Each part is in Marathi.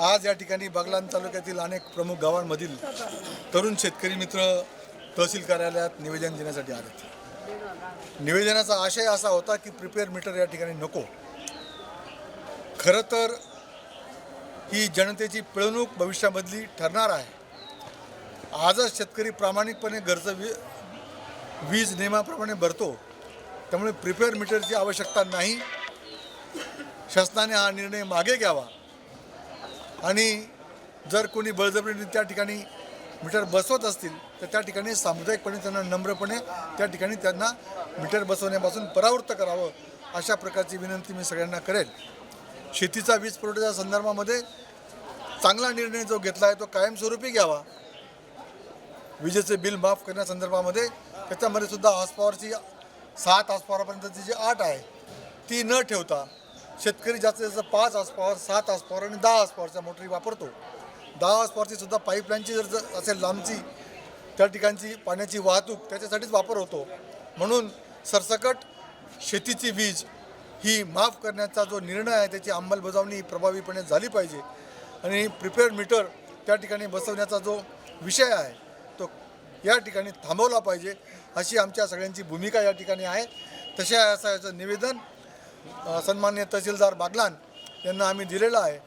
आज या ठिकाणी बागलान तालुक्यातील अनेक प्रमुख गावांमधील तरुण शेतकरी मित्र तहसील कार्यालयात निवेदन देण्यासाठी आले निवेदनाचा आशय असा होता की प्रिपेअर मीटर या ठिकाणी नको. खरं तर ही जनतेची पिळवणूक भविष्यामधली ठरणार आहे. आजच शेतकरी प्रामाणिकपणे घरचं वी वीज नियमाप्रमाणे भरतो. त्यामुळे प्रिपेअर मीटरची आवश्यकता नाही. शासनाने हा निर्णय मागे घ्यावा. आणि जर कोणी बळजबरीने त्या ठिकाणी मीटर बसवत असतील तर त्या ठिकाणी सामुदायिकपणे त्यांना नम्रपणे त्या ठिकाणी त्यांना मीटर बसवण्यापासून परावृत्त करावं अशा प्रकारची विनंती मी सगळ्यांना करेल. शेतीचा वीज पुरवठ्याच्या संदर्भामध्ये चांगला निर्णय जो घेतला आहे तो कायमस्वरूपी घ्यावा. विजेचे बिल माफ करण्यासंदर्भामध्ये त्याच्यामध्ये सुद्धा हॉसपॉवरची सात हॉसपॉवरपर्यंतची जी आठ आहे ती न ठेवता शेतकरी जास्तीत जास्त पाच हॉसपॉवर सात हॉसपॉवर आणि दहा हॉसपॉवरच्या मोटरी वापरतो. दहा हॉसपॉवरची सुद्धा पाईपलाईनची जर जर असेल लांबची त्या ठिकाणची पाण्याची वाहतूक त्याच्यासाठीच वापर होतो. म्हणून सरसकट शेतीची वीज ही माफ करण्याचा जो निर्णय आहे त्याची अंमलबजावणी प्रभावीपणे झाली पाहिजे. आणि प्रिपेअर मीटर त्या ठिकाणी बसवण्याचा जो विषय आहे तो या ठिकाणी थांबवला पाहिजे अशी आमच्या सगळ्यांची भूमिका या ठिकाणी आहे. तशा असं याचं निवेदन सन्मान्य तहसीलदार बागलान यांना आम्ही दिलेलं आहे.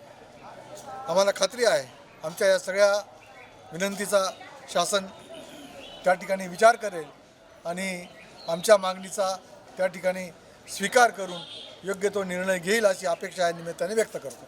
आम्हाला खात्री आहे. आमच्या या सगळ्या विनंतीचा शासन त्या ठिकाणी विचार करेल आणि आमच्या मागणीचा त्या ठिकाणी स्वीकार करून योग्य तो निर्णय घेईल अशी अपेक्षा या निमित्ताने व्यक्त करतो.